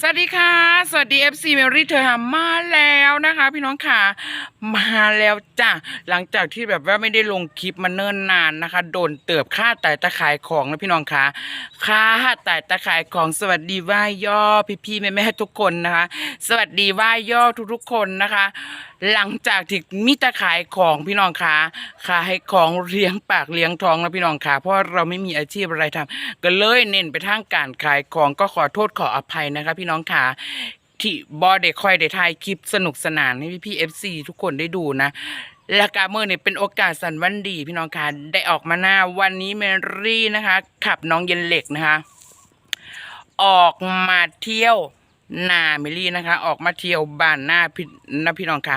สวัสดีค่ะ สวัสดี FC เมรี่เธอหามาแล้วนะคะ พี่น้องค่ะ มาแล้วจ้ะ หลังจากที่แบบว่าไม่ได้ลงคลิปมาเนิ่นนานนะคะ โดนเติบค่าแต่ตะขายของนะพี่น้องค่ะค่าแต่ตะขายของสวัสดีว่ายย่อพี่ๆแม่ๆทุกคนนะคะ สวัสดีว่ายย่อทุกๆคนนะคะ หลังจากที่มิตรขายของพี่น้องค่ะขายของเลี้ยงปากเลี้ยงท้องนะพี่น้องค่ะ เพราะเราไม่มีอาชีพอะไรทำก็เลยเน้นไปทางการขายของก็ขอโทษขออภัยนะคะพี่ี่น้องค่ะที่บอได้ค่อยได้ถ่ายคลิปสนุกสนานให้พี่พี่เอฟซีทุกคนได้ดูนะและการเมื่อเนี่ยเป็นโอกาสสันวันดีพี่น้องค่ะได้ออกมาหน้าวันนี้เมรี่นะคะ ขับน้องเย็นเหล็กนะคะ ออกมาเที่ยวนาเมลี่นะคะ ออกมาเที่ยวบ้านหน้าพี่นะพี่น้องค่ะ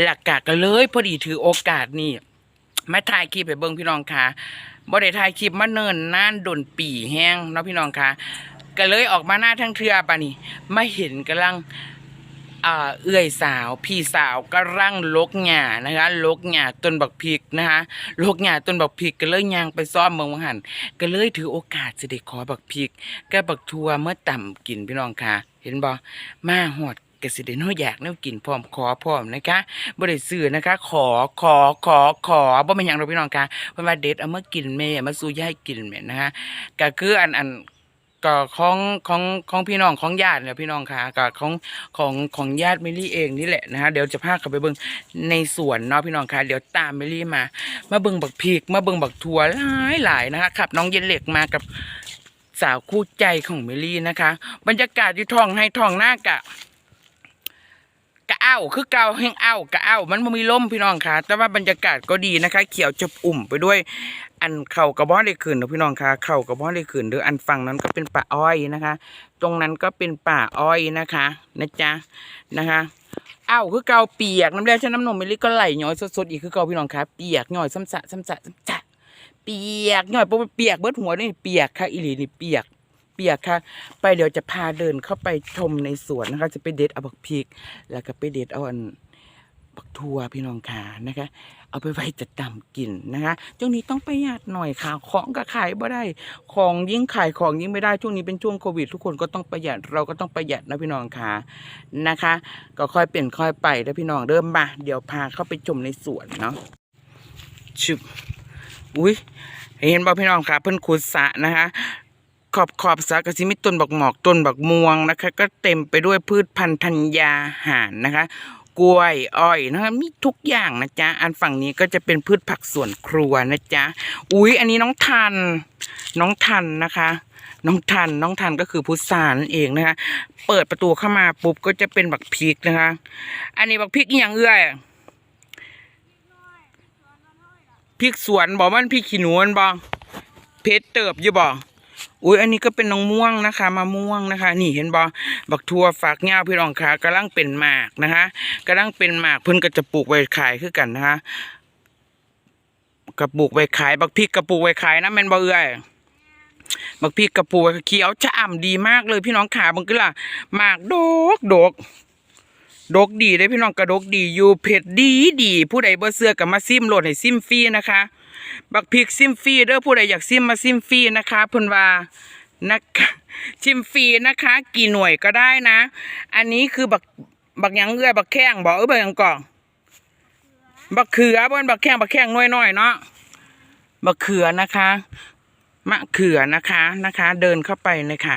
หลักกะก็เลยพอดีถือโอกาสนี่มาถ่ายคลิปไปเบิ่งพี่น้องค่ะบ่ได้ถ่ายคลิปมาเนิ่นนานดนปีแห้งเนาะพี่น้องค่ะ ก็เลยออกมาหน้าทั้งเทือปะนี่มาเห็นกำลังเอื้อยสาว พี่สาวกำลังลกหญ้านะคะลกหญ้าต้นบักพริกนะคะลกหญ้าต้นบักพริกก็เลยยางไปซ้อมเมืองวังหันก็เลยถือโอกาสจะได้ขอบักพริกกับบักทัวเมื่อต่ำกินพี่น้องค่ะ เห็นบ่มาหอดกสิเดนอยากแนวกินพร้อมขอพร้อมนะคะบ่ได้ซื้อนะคะ ขอขอขอขอบ่เป็นหยังเราพี่น้องค่ะเพิ่นว่าเด็ดเอามากินแม่มาสู่ยายกินแม่นะคะก็คืออันอัน ก็ของของของพี่น้องของญาติเนี่ยพี่น้องค่ะก็ของของของญาติเมลี่เองนี่แหละนะฮะเดี๋ยวจะพาเขาไปเบิ่งในสวนเนาะพี่น้องค่ะเดี๋ยวตามเมลี่มา มาเบิ่งบักพีกมาเบิ่งบักทัวหลายหลายนะคะขับ น้องเย็นเหล็กมากับสาวคู่ใจของเมลี่นะคะ บรรยากาศที่ท้องให้ท้องหน้ากะ กะอ้าวคือเกาแห้งอ้าวกะอ้าวมันบ่มีลมพี่น้องค่ะ แต่ว่าบรรยากาศก็ดีนะคะ เขียวจะอุ่มไปด้วย อันเข่ากระบอกได้ขึ้นนะพี่น้องค่ะ เข่ากระบอกได้ขึ้นเด้ออันฝั่งนั้นก็เป็นป่าอ้อยนะคะ ตรงนั้นก็เป็นป่าอ้อยนะคะนะจ๊ะนะคะอ้าวคือเกาเปียกน้ำแดงฉันน้ำนมมิลลิก็ไหลย้อยสดๆอีกคือเกาพี่น้องค่ะเปียกย้อยซ้ำสะซ้ำสะซ้ำสะเปียกย้อยเปียกเบิดหัวนี่เปียกค่ะอีหลีนี่เปียก ปียกค่ะ ไปเดี๋ยวจะพาเดินเข้าไปชมในสวนนะคะ จะไปเด็ดเอาบักพริก แล้วก็ไปเด็ดเอาอันบักทัวพี่น้องขานะคะ เอาไปไว้จะตำกินนะคะช่วงนี้ต้องประหยัดหน่อยค่ะ ของก็ขายบ่ได้ ของยิ่งขายของยิ่งไม่ได้ช่วงนี้เป็นช่วงโควิด ทุกคนก็ต้องประหยัดเราก็ต้องประหยัดนะพี่น้องค่ะนะคะ ก็ค่อยเปลี่ยนค่อยไปแล้วพี่น้องเริ่มมาเดี๋ยวพาเข้าไปชมในสวนเนาะชุบอุ้ยเห็นบ่พี่น้องค่ะเพิ่นขุดสะนะคะ ขอบขอบสระก็สิมีต้นบักหมอกต้นบักม่วงนะคะ ก็เต็มไปด้วยพืชพันธุ์ธัญญาหารนะคะ กล้วยอ้อยนะคะมีทุกอย่างนะจ๊ะ อันฝั่งนี้ก็จะเป็นพืชผักสวนครัวนะจ๊ะ อุ๊ย อันนี้น้องทัน น้องทันนะคะน้องทัน น้องทันก็คือพุทรานั่นเองนะคะ เปิดประตูเข้ามาปุ๊บก็จะเป็นบักพริกนะคะ อันนี้บักพริกอหย่างเอื้อยพริกสวนบอกว่านพริกขี้หนูมันบอเพชรเติบอยู่บอ อุ้ยอันนี้ก็เป็นน้องม่วงนะคะมะม่วงนะคะ นี่เห็นบอบักทั่วฝากเงาพี่รองค่ะกำลังเป็นหมากนะคะกำลังเป็นหมากเพิ่นก็จะปลูกไว้ขายคือกันนะคะกระปลูกไว้ขาย บักพริกกระปลูกไว้ขายนะแมนบ่เอื้อยบักพริกกระปลูกไว้เขียวจะอ่ำดีมากเลยพี่น้องขาบังก็ล่ะหมากดกดกดกดีเลยพี่น้องกระดกดีอยู่เผ็ดดีดีผู้ใดบ่เสื้อก็มาซิมโหลดให้ซิมฟรีนะคะ บักพริกซิมฟรีเด้อผู้ใดอยากซิมมาซิมฟรีนะคะเพิ่นว่านะคะชิมฟรีนะคะ กี่หน่วยก็ได้นะ อันนี้คือบักบักยังเอื้อบักแข้งบอกเอ้ยบักยังก่อนบักเขือบนบักแข้งบักแข้งน้อยๆเนาะบักเขือนะคะ มะเขือนะคะนะคะ เดินเข้าไปเลยค่ะ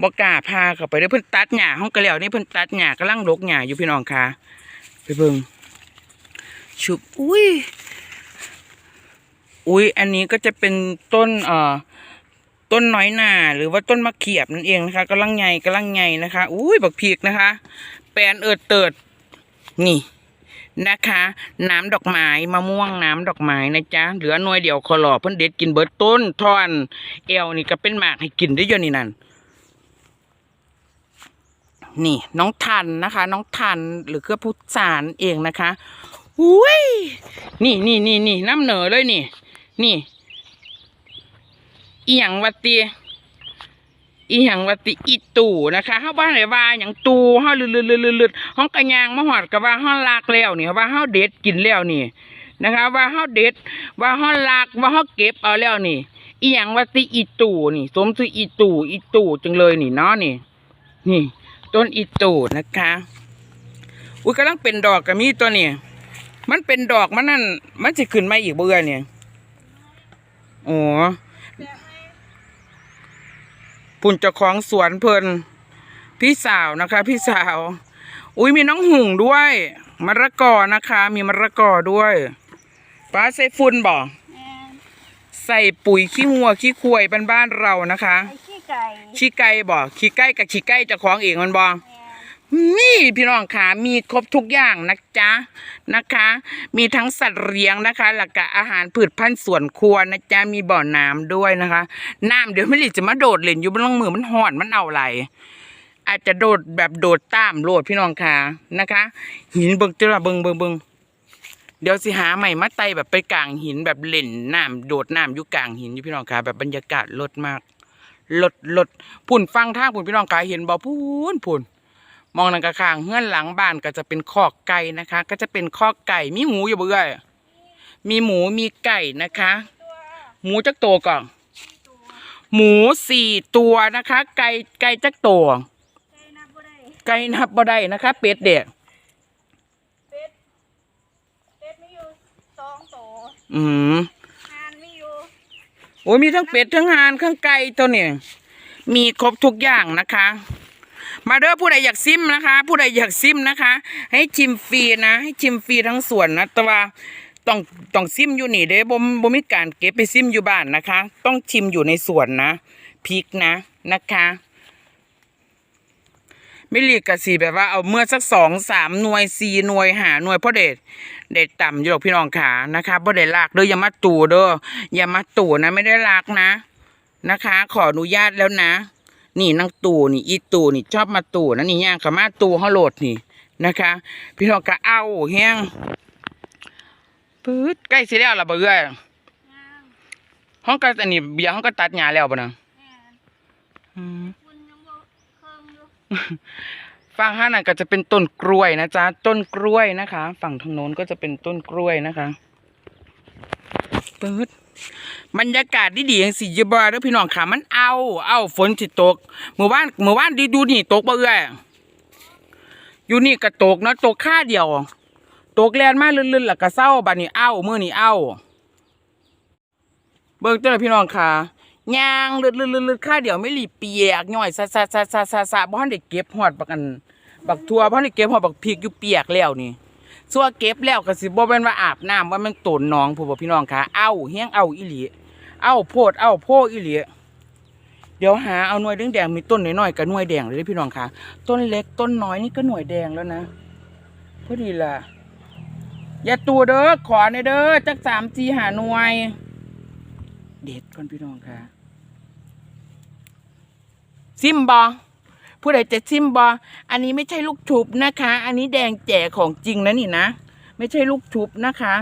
บอกกาพาเข้าไปเด้อเพิ่นตัดหญ้าห้องกระเหลี่ยวนี่เพิ่นตัดหญ้ากำลังรกหญ้าอยู่พี่น้องค่ะไปเบิ่งชุบอุ้ย อุ้ยอันนี้ก็จะเป็นต้นเอ่อต้นน้อยหนาหรือว่าต้นมะเขียบนั่นเองนะคะกำลังใหญ่กำลังใหญ่นะคะ อุ้ยบักพีกนะคะ แปลนเอิดเติดนี่นะคะ น้ำดอกไม้มะม่วงน้ำดอกไม้นะจ๊ะเหลือหน่วยเดียวคอหล่อเพิ่นเด็ดกินเบิดต้นทอนเอวนี่ก็เป็นหมากให้กินได้เยอะนี่นั่นนี่ น้องทันนะคะ น้องทันหรือเครือพุทธสารเองนะคะอุ้ยนี่นี่นี่นี่น้ำเหนอเลยนี่ นี่ อีหยังวัตีอีหยังวัตีอีตู่นะคะเฮาบ้านไหนว่าหยังตู่เฮาลืดๆๆๆห้องกระยางมาหอดก็ว่าเฮาลากแล้วนี่ว่าเฮาเด็ดกินแล้วนี่นะคะ ว่าเฮาเด็ด ว่าเฮาลากว่าเฮาเก็บเอาแล้วนี่อีหยังวัตีอีตู่นี่ สมชื่ออีตู่อีตู่จังเลยนี่เนาะนี่ นี่ ต้นอีตู่นะคะอุ้ยกำลังเป็นดอกกับมีตัวนี้มันเป็นดอกมันนั่นมันจะขึ้นมาอีกเบื่อเนี่ย อ๋อปุ่นเจ้าของสวนเพิ่นพี่สาวนะคะ พี่สาว อุ้ยมีน้องหุ่งด้วยมะระกอนะคะ มีมะระกอด้วยป้าใส่ฝุ่นบ่แม่นใส่ปุ๋ยขี้วัวขี้ควายบ้านๆเรานะคะไอ้ขี้ไก่ขี้ไก่บ่ขี้ไก่กับขี้ไก่เจ้าของเองมันบ่แม่ นี่พี่น้องค่ะมีครบทุกอย่างนะจ๊ะนะคะ มีทั้งสัตว์เลี้ยงนะคะ หลักกะอาหารพืชพันธุ์สวนครัวนะจ๊ะมีบ่อน้ำด้วยนะคะน้ำเดี๋ยวไม่หลีจะมาโดดเล่นอยู่บนล่องมือมันห่อนมันเอาไหลอาจจะโดดแบบโดดตามโลดพี่น้องค่ะนะคะ หินเบิ่งเจ้าเบิงเบิงเบิงเดี๋ยวสิหาใหม่มาไตแบบไปกลางหินแบบเล่นน้ำโดดน้ำอยู่กลางหินอยู่พี่น้องค่ะแบบบรรยากาศลดมากลดลดพุ่นฟังทางพุ่นพี่น้องค่ะเห็นบ่พุ่นพุ่น มองหนังกระคางเฮือนหลังบ้านก็จะเป็นคอกไก่นะคะ ก็จะเป็นคอกไก่มีหมูอยู่เบื่อมีหมูมีไก่นะคะ หมูจักโตวก่อนหมูสี่ตัวนะคะ ไก่ไก่จักโตไก่นับบ่ได้ไก่นับบ่ได้นะคะ เป็ดเด็กเป็ดเป็ดมีอยู่สองตัวอืมห่านมีอยู่โอ้ยมีทั้งเป็ดทั้งห่านทั้งไก่ตัวเนี่ยมีครบทุกอย่างนะคะ มาเด้อผู้ใดอยากซิมนะคะ ผู้ใดอยากซิมนะคะ ให้ชิมฟรีนะ ให้ชิมฟรีทั้งสวนนะแต่ว่าต้องต้องซิมอยู่นี่เด้บ่มบ่มีการเก็บไปซิมอยู่บ้านนะคะ ต้องชิมอยู่ในสวนนะพริกนะนะคะไม่เรียกกะสีแบบว่าเอาเมื่อสักสองสามหน่วยสี่หน่วยหาหน่วยพราะเด็ดเด็ดต่ำอยู่หรอกพี่น้องขานะคะพราะเด็ดลากเด้ออย่ามาตู่เด้ออย่ามาตู่นะไม่ได้ลากนะนะคะ ขออนุญาตแล้วนะ นี่นางตู่นี่อีตู่นี่ชอบมาตู่นะนี่ย่างขามาตู่เขาโหลดนี่นะคะ พี่น้องก็เอาแห้งปื๊ดใกล้เสิแล้วล่ะเบื่อห้องก็อันนี้เบียร์ห้องก็ตัดหญ้าแล้วปะนะนังบ่เคิงอยู่ฝั่งห้านั่นก็จะเป็นต้นกล้วยนะจ๊ะต้นกล้วยนะคะ ฝั่งทางโน้นก็จะเป็นต้นกล้วยนะคะ ปื๊ดบรรยากาศดีดีๆอย่างสียบาเด้อพี่น้องขามันเอา เอาฝนสิตกเมื่อวานเมื่อวานดีดูนี่ตกบ่เอ้อยอยู่นี่ก็ตกเนาะตกค่าเดียว ตกแลนมาลื่นๆแล้วก็เศร้าบัดนี้เอามือนี้เอาเบิ่งเจ้าพี่น้องค่ะย่างเลือดเลือดเลือดค่าเดียวไม่หลีเปียกย่อยซะซะซะซะซะซะบ่ทันได้เก็บฮอดบักอันบักทัวบ่ทันได้เก็บฮอดบักพริกอยู่เปียกแล้วนี่ ซัวเก็บแล้วก็สิบ่แม่นว่าอาบน้ำว่ามันตนหนองผู้บ่พี่น้องค่ะเอาเฮี้ยงเอาอีหลีเอาโพดเอาโพอีหลีเดี๋ยวหาเอาหน่วยแดงๆมีต้นน้อยๆกับหน่วยแดงเลยพี่น้องค่ะ ต้นเล็กต้นน้อยนี่ก็หน่วยแดงแล้วนะพอดีล่ะ อย่าตัวเด้อขอในเด้อจักสามจีหาหน่วย เด็ดก่อนพี่น้องค่ะ ซิมบอ ผู้ใดจะซิมบออันนี้ไม่ใช่ลูกชุบนะคะ อันนี้แดงแจ๋ของจริงนะนี่นะ ไม่ใช่ลูกชุบนะคะ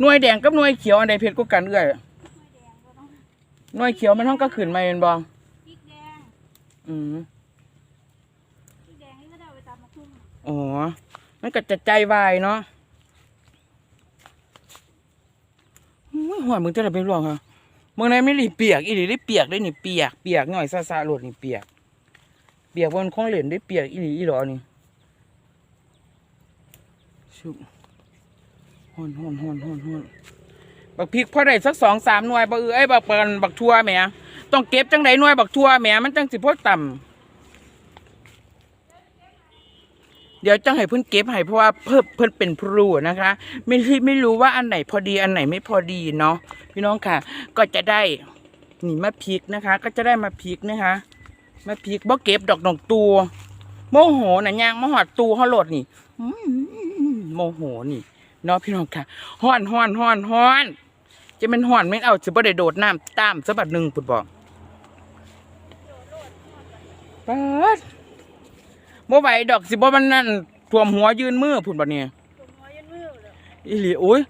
หน่วยแดงกับหน่วยเขียวอันใดเผ็ดก็กันเอื้อยไม่แดงบ่ต้องหน่วยเขียวมันต้องก็ขึ้นมาเป็นบอพริกแดงอืมพริกแดงนี่ก็ได้เอาไปตำมะคุ้มอ๋อมันก็จะใจวายเนาะอุ้ยหัวมึงจะได้เป็นรองค่ะมึงไหนไม่หลีเปียกอีหลีได้เปียกได้นี่เปียกเปียกหน่อยซาซาโหลดนี่เปียก เปียกบนของเหลนได้เปียกอีหลีอีหรอนี่ชุบฮอนฮอนฮอนฮอนฮอนบักพริกพอได้สักสองสามหน่วยบักเอ้ยบักปันบักทั่วแหมต้องเก็บจังไดหน่วยบักทั่วแหมมันจังสิพอต่ำเดี๋ยวจังให้เพิ่นเก็บให้เพราะว่าเพิ่นเพิ่นเป็นผู้รู้นะคะ ไม่ที่ไม่รู้ว่าอันไหนพอดีอันไหนไม่พอดีเนาะพี่น้องค่ะ ก็จะได้นี่มาพริกนะคะ ก็จะได้มาพริกนะคะ มาพริกบ่เก็บดอกดอกตัว โมโหน่ะยางมาหอดตูเขาโหลดนี่โมโหนี่เนาะพี่น้องค่ะฮ้อนฮ้อนฮ้อนฮ้อนจะเป็นฮ้อนไม่เอาจะบ่ได้โดดน้ำตามสะบัดหนึ่งปุ่นบอกปัดบ่ไหวดอกสิบ่มันนั่นท่วมหัวยืนมือพุ่นบ่เนี่ยตัวน้อยยันมือเลยอีหลีอุ้ย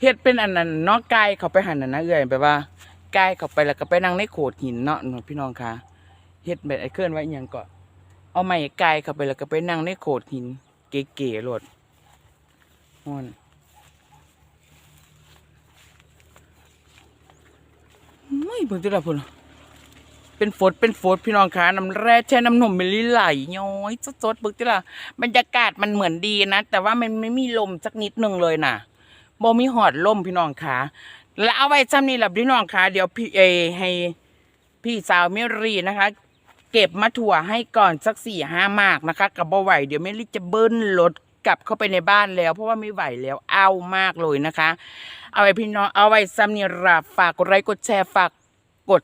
เฮ็ดเป็นอันนั้นเนาะกายเขาไปหันน่ะนะเอื้อยแบบว่ากายเขาไปแล้วก็ไปนั่งในโขดหินเนาะพี่น้องค่ะ เฮ็ดแบบไอ้เคลื่อนไว้อหยังก็เอาไม้ไกลเข้าไปแล้วก็ไปนั่งในโขดหิน เก๋ๆโลดฮอนอุ้ยเบิ่งจะได้พุ่นเป็นโฟดเป็นโฟดพี่น้องคะน้ำแร่แช่น้ำนมเมลี่ไหลย้อยสดๆบึกที่ละบรรยากาศมันเหมือนดีนะ แต่ว่ามันไม่มีลมสักนิดหนึ่งเลยน่ะบ่มีหอดลมพี่น้องคะแล้วเอาไว้ซ้ำนี่แหละพี่น้องคะเดี๋ยวพี่เอให้พี่สาวเมรีนะคะ เก็บมาถั่วให้ก่อนสักสี่ห้ามากนะคะกับบ่ไหวเดี๋ยวเมลี่จะเบิ้ลรถกลับเข้าไปในบ้านแล้ว เพราะว่าไม่ไหวแล้วเอามากเลยนะคะ เอาไว้พี่น้องเอาไว้ซ้ำนี่ราฝากกดไลค์กดแชร์ฝากกด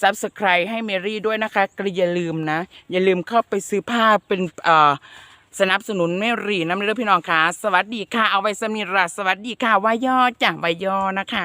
subscribe ให้เมรี่ด้วยนะคะก็อย่าลืมนะ อย่าลืมเข้าไปซื้อผ้าเป็นเอ่อสนับสนุนเมรี่น้ำเลือพี่น้องค่ะสวัสดีค่ะ เอาไว้สำนิราสวัสดีค่ะวายอจ้ะวายอนะคะ